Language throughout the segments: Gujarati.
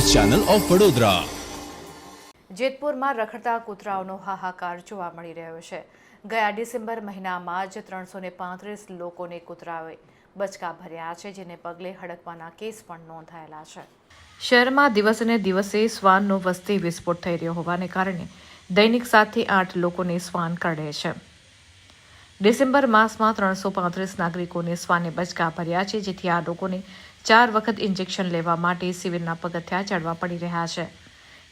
Channel of Vadodara. જેતપુરમાં રખડતા કૂતરાઓનો હાહાકાર જોવા મળી રહ્યો છે. ગયા ડિસેમ્બર મહિનામાં જ ત્રણસો ને પાંત્રીસ લોકોને કૂતરાઓએ બચકા ભર્યા છે, જેને પગલે હડકવાના કેસ પણ નોંધાયેલા છે. શહેરમાં દિવસે દિવસે શ્વાનનો વસ્તી વિસ્ફોટ થઈ રહ્યો હોવાને કારણે દૈનિક સાતથી આઠ લોકોને શ્વાન કરડે છે. ડિસેમ્બર માસમાં ત્રણસો પાંત્રીસ નાગરિકોને શ્વાને બચકા ભર્યા છે, જેથી આ લોકોને ચાર વખત ઇન્જેક્શન લેવા માટે સિવિલના પગથિયા ચડવા પડી રહ્યા છે.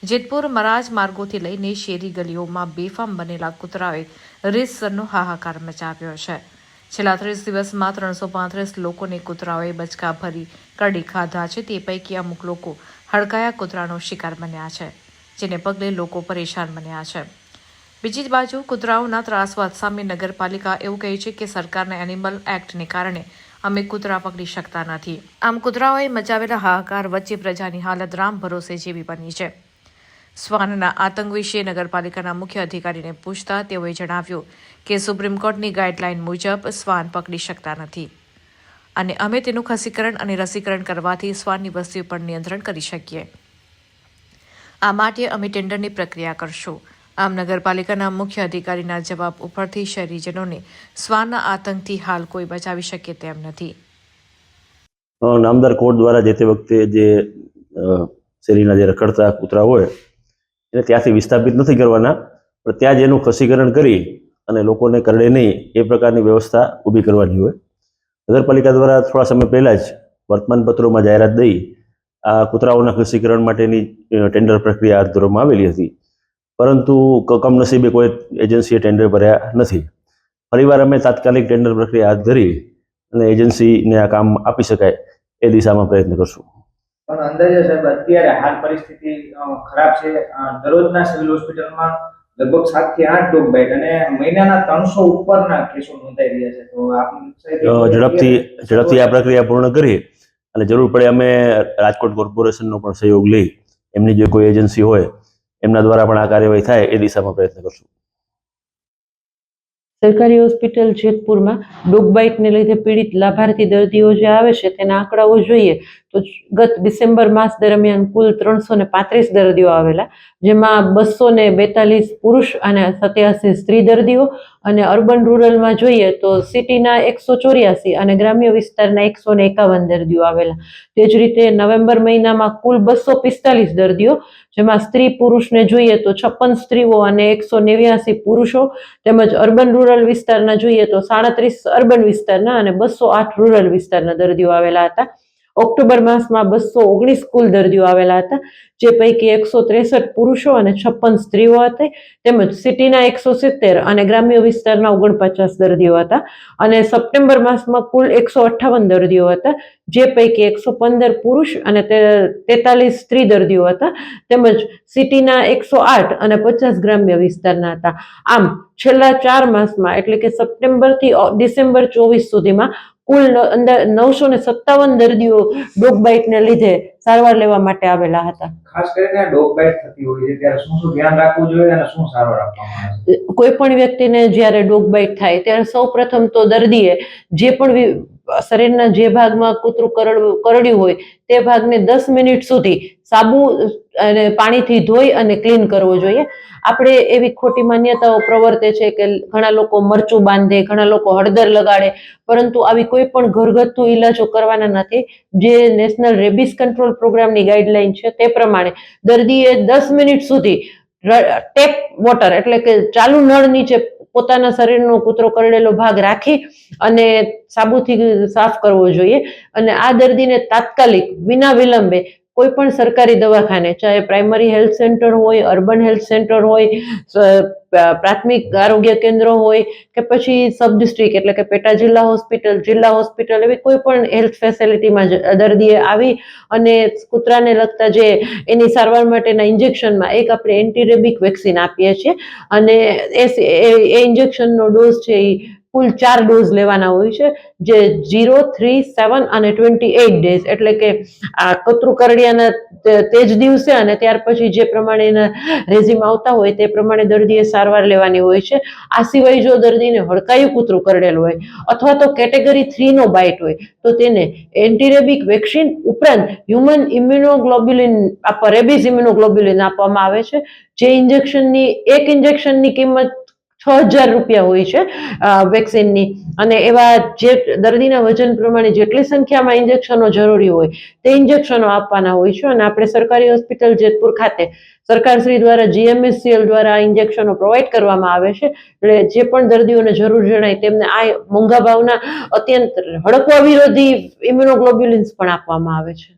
જેતપુર મરાજ માર્ગોથી લઈને શેરી ગલીઓમાં બેફામ બનેલા કૂતરાઓએ રીતસરનો હાહાકાર મચાવ્યો છે. છેલ્લા ત્રીસ દિવસમાં ત્રણસો પાંત્રીસ લોકોને કૂતરાઓએ બચકા ભરી કરડી ખાધા છે. તે પૈકી અમુક લોકો હડકાયા કૂતરાનો શિકાર બન્યા છે, જેને પગલે લોકો પરેશાન બન્યા છે. બીજી બાજુ કૂતરાઓના ત્રાસવાદ સામે નગરપાલિકા એવું કહે છે કે સરકારના એનિમલ એક્ટને કારણે અમે કૂતરા પકડી શકતા નથી. આમ કૂતરાઓએ મચાવેલા હાહાકાર વચ્ચે પ્રજાની હાલત રામ ભરોસે જેવી બની છે. શ્વાનના આતંક વિશે નગરપાલિકાના મુખ્ય અધિકારીને પૂછતા તેઓએ જણાવ્યું કે સુપ્રીમ કોર્ટની ગાઈડલાઈન મુજબ શ્વાન પકડી શકતા નથી. અને અમે તેનું ખસીકરણ અને રસીકરણ કરવાથી શ્વાનની વસ્તી પર નિયંત્રણ કરી શકીએ. આ માટે અમે ટેન્ડરની પ્રક્રિયા કરશું. આમ નગરપાલિકાના મુખ્ય અધિકારીના જવાબ ઉપરથી શહેરીજનોને શ્વાનના આતંકથી હાલ કોઈ બચાવી શકે તેમ નથી. નામદાર કોર્ટ દ્વારા જે તે વખતે જે શેરીના જે રખડતા કૂતરા હોય, એને ત્યાંથી વિસ્થાપિત નથી કરવાના, પણ ત્યાં જ એનું ખસીકરણ કરી અને લોકોને કરડે નહીં, એ પ્રકારની વ્યવસ્થા ઊભી કરવાની હોય. નગરપાલિકા દ્વારા થોડા સમય પહેલાં જ વર્તમાનપત્રોમાં જાહેરાત દઈ આ કૂતરાઓના ખસીકરણ માટેની ટેન્ડર પ્રક્રિયા હાથ ધરવામાં આવેલી હતી. પરંતુ કમનસીબે કોઈ એજન્સીએ ટેન્ડર ભર્યા નથી. ફરીવાર અમે તાત્કાલિક ટેન્ડર પ્રક્રિયા હાથ ધરી અને એજન્સીને આ કામ આપી શકાય એ દિશામાં પ્રયત્ન કરશું. પણ અંદાજે સાહેબ અત્યારે હાલ પરિસ્થિતિ ખરાબ છે. દરરોજના સિવિલ હોસ્પિટલમાં લગભગ સાતથી આઠ ડોગ બાઇટ અને મહિનાના ત્રણસો ઉપરના કેસો નોંધાઈ રહ્યા છે. તો આપ ઝડપથી ઝડપથી આ પ્રક્રિયા પૂર્ણ કરી અને જરૂર પડે અમે રાજકોટ કોર્પોરેશનનો પણ સહયોગ લઈ એમની જે કોઈ એજન્સી હોય એમના દ્વારા પણ આ કાર્યવાહી થાય એ દિશામાં પ્રયત્ન કરશું. સરકારી હોસ્પિટલ જેતપુરમાં ડોગ બાઇટને લીધે પીડિત લાભાર્થી દર્દીઓ જે આવે છે તેના આંકડાઓ જોઈએ તો ગત ડિસેમ્બર માસ દરમિયાન કુલ ત્રણસો ને પાંત્રીસ દર્દીઓ આવેલા, જેમાં બસો ને બેતાલીસ પુરુષ અને સત્યાસી સ્ત્રી દર્દીઓ અને અર્બન રૂરલમાં જોઈએ તો સિટીના એકસો ચોર્યાસી અને ગ્રામ્ય વિસ્તારના એકસો ને એકાવન દર્દીઓ આવેલા. તે જ રીતે નવેમ્બર મહિનામાં કુલ બસો પિસ્તાલીસ દર્દીઓ, જેમાં સ્ત્રી પુરુષને જોઈએ તો છપ્પન સ્ત્રીઓ અને એકસો નેવ્યાસી પુરુષો તેમજ અર્બન રૂરલ વિસ્તારના જોઈએ તો સાડત્રીસ અર્બન વિસ્તારના અને બસો આઠ રૂરલ વિસ્તારના દર્દીઓ આવેલા હતા. ઓક્ટોબર માસમાં બસો ઓગણીસ કુલ દર્દીઓ આવેલા હતા, જે પૈકી એકસો ત્રેસઠ પુરુષો અને છપ્પન સ્ત્રીઓ હતી. તેમજ સિટીના એકસો સિત્તેર અને ગ્રામ્ય વિસ્તારના ઓગણપચાસ દર્દીઓ હતા. અને સપ્ટેમ્બર માસમાં કુલ એકસો અઠ્ઠાવન દર્દીઓ હતા, જે પૈકી એકસો પંદર પુરુષ અને તેતાલીસ સ્ત્રી દર્દીઓ હતા. તેમજ સિટીના એકસો આઠ અને પચાસ ગ્રામ્ય વિસ્તારના હતા. આમ, છેલ્લા ચાર માસમાં, એટલે કે સપ્ટેમ્બરથી ડિસેમ્બર ચોવીસ સુધીમાં કુલ અંદર નવસો ને સત્તાવન દર્દીઓ ડોગ બાઇટને લીધે સારવાર લેવા માટે આવેલા હતા. ખાસ કરીને ડોગ બાઇટ થતી હોય છે ત્યારે શું શું ધ્યાન રાખવું જોઈએ અને શું સારવાર આપવામાં આવે કોઈ પણ વ્યક્તિને જ્યારે ડોગ બાઇટ થાય ત્યારે સૌ પ્રથમ તો દર્દીએ જે પણ શરીરના જે ભાગમાં કૂતરું કરડ્યું હોય તે ભાગને દસ મિનિટ સુધી સાબુ અને પાણીથી ધોઈ અને ક્લીન કરવો જોઈએ. આપણે એવી ખોટી માન્યતાઓ પ્રવર્તે છે કે ઘણા લોકો મરચું બાંધે, ઘણા લોકો હળદર લગાડે, પરંતુ આવી કોઈ પણ ઘરગથ્થુ ઈલાજો કરવાના નથી. જે નેશનલ રેબિસ કંટ્રોલ પ્રોગ્રામની ગાઈડલાઈન છે તે પ્રમાણે દર્દીએ દસ મિનિટ સુધી ટેપ વોટર એટલે કે ચાલુ નળ નીચે પોતાના શરીરનો કૂતરો કરડેલો ભાગ રાખી અને સાબુથી સાફ કરવો જોઈએ. અને આ દર્દીને તાત્કાલિક, વિના વિલંબે કોઈ પણ સરકારી દવાખાને, ચાહે પ્રાઇમરી હેલ્થ સેન્ટર હોય અર્બન હેલ્થ સેન્ટર હોય પ્રાથમિક આરોગ્ય કેન્દ્ર હોય, કે પછી સબ ડિસ્ટ્રિક્ટ એટલે કે પેટા જિલ્લા હોસ્પિટલ જિલ્લા હોસ્પિટલ એવી કોઈ પણ હેલ્થ ફેસિલિટીમાં દર્દીએ આવી અને કૂતરાને લગતા જે એની સારવાર માટેના ઇન્જેક્શનમાં એક આપણે એન્ટીરેબિક વેક્સિન આપીએ છીએ. અને એ ઇન્જેક્શનનો ડોઝ છે એ કુલ ચાર ડોઝ લેવાના હોય છે, જે જીરો થ્રી, સેવન અને ટ્વેન્ટી એઇટ ડેઝ, એટલે કે આ કતરું કરડિયાના તે જ દિવસે અને ત્યાર પછી જે પ્રમાણે એના રેઝિમ આવતા હોય તે પ્રમાણે દર્દીએ સારવાર લેવાની હોય છે. આ સિવાય જો દર્દીને હડકાયું કૂતરું કરડેલું હોય અથવા તો કેટેગરી થ્રીનો બાઇટ હોય, તો તેને એન્ટીરેબિક વેક્સિન ઉપરાંત હ્યુમન ઇમ્યુનોગ્લોબ્યુલિન આપવા રેબિઝ ઇમ્યુનોગ્લોબ્યુલિન આપવામાં આવે છે. જે ઇન્જેક્શનની, એક ઇન્જેક્શનની કિંમત છ હજાર રૂપિયા હોય છે વેક્સિનની અને એવા જે દર્દીના વજન પ્રમાણે જેટલી સંખ્યામાં ઇન્જેક્શનો જરૂરી હોય, તે ઇન્જેક્શનો આપવાના હોય છે. અને આપણે સરકારી હોસ્પિટલ જેતપુર ખાતે સરકારશ્રી દ્વારા જીએમએસસીએલ દ્વારા ઇન્જેક્શનો પ્રોવાઈડ કરવામાં આવે છે. એટલે જે પણ દર્દીઓને જરૂર જણાય તેમને આ મોંઘા ભાવના અત્યંત હડકવા વિરોધી ઇમ્યુનોગ્લોબ્યુલિન્સ પણ આપવામાં આવે છે.